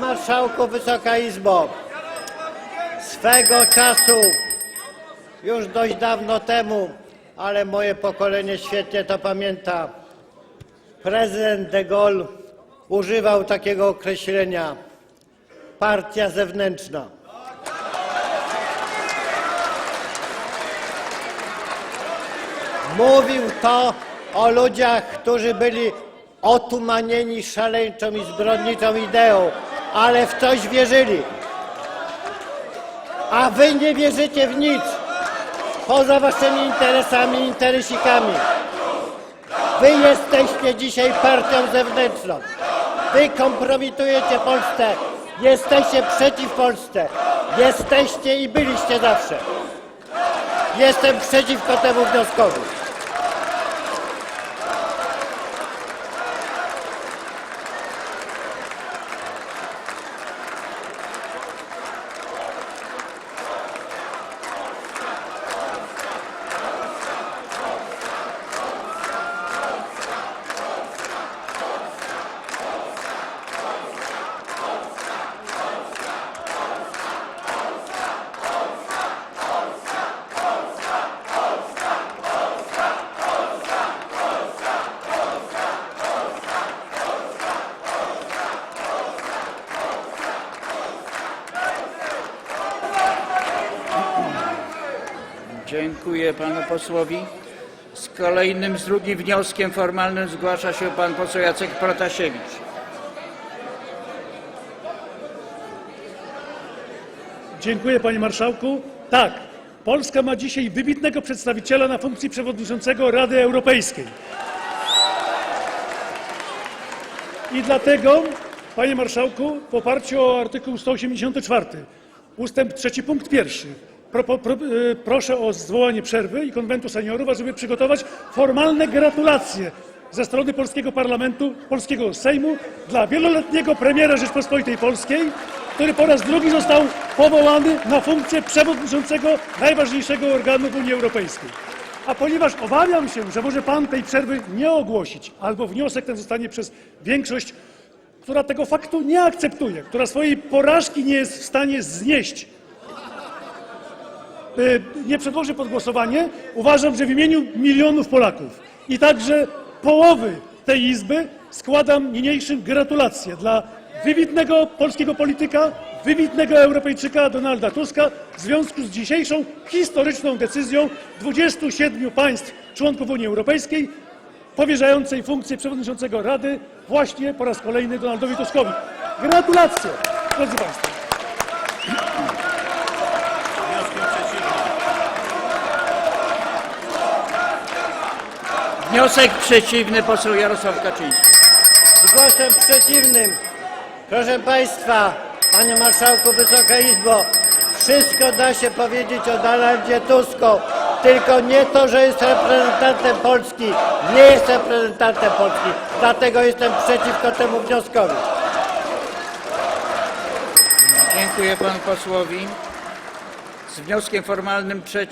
Marszałku, Wysoka Izbo, swego czasu, już dość dawno temu, ale moje pokolenie świetnie to pamięta, prezydent de Gaulle używał takiego określenia partia zewnętrzna. Mówił to o ludziach, którzy byli otumanieni szaleńczą i zbrodniczą ideą, ale w coś wierzyli. A wy nie wierzycie w nic poza waszymi interesami i interesikami. Wy jesteście dzisiaj partią zewnętrzną. Wy kompromitujecie Polskę. Jesteście przeciw Polsce. Jesteście i byliście zawsze. Jestem przeciwko temu wnioskowi. Dziękuję panu posłowi. Z kolejnym, z drugim wnioskiem formalnym zgłasza się pan poseł Jacek Protasiewicz. Dziękuję panie marszałku. Tak, Polska ma dzisiaj wybitnego przedstawiciela na funkcji przewodniczącego Rady Europejskiej. I dlatego, panie marszałku, w oparciu o artykuł 184, ustęp 3 punkt pierwszy, pro, pro, pro, e, proszę o zwołanie przerwy i konwentu seniorów, ażeby przygotować formalne gratulacje ze strony polskiego parlamentu, polskiego Sejmu dla wieloletniego premiera Rzeczpospolitej Polskiej, który po raz drugi został powołany na funkcję przewodniczącego najważniejszego organu w Unii Europejskiej. A ponieważ obawiam się, że może pan tej przerwy nie ogłosić, albo wniosek ten zostanie przez większość, która tego faktu nie akceptuje, która swojej porażki nie jest w stanie znieść, y, nie przedłoży pod głosowanie, uważam, że w imieniu milionów Polaków i także połowy tej Izby składam niniejszym gratulacje dla wybitnego polskiego polityka, wybitnego Europejczyka Donalda Tuska w związku z dzisiejszą historyczną decyzją 27 państw członków Unii Europejskiej powierzającej funkcję przewodniczącego Rady właśnie po raz kolejny Donaldowi Tuskowi. Gratulacje, drodzy Państwo. Wniosek przeciwny poseł Jarosław Kaczyński. Z głosem przeciwnym, proszę Państwa, Panie Marszałku, Wysoka Izbo, wszystko da się powiedzieć o Donaldzie Tusku, tylko nie to, że jest reprezentantem Polski. Nie jest reprezentantem Polski, dlatego jestem przeciwko temu wnioskowi. Dziękuję panu posłowi. Z wnioskiem formalnym przeciw.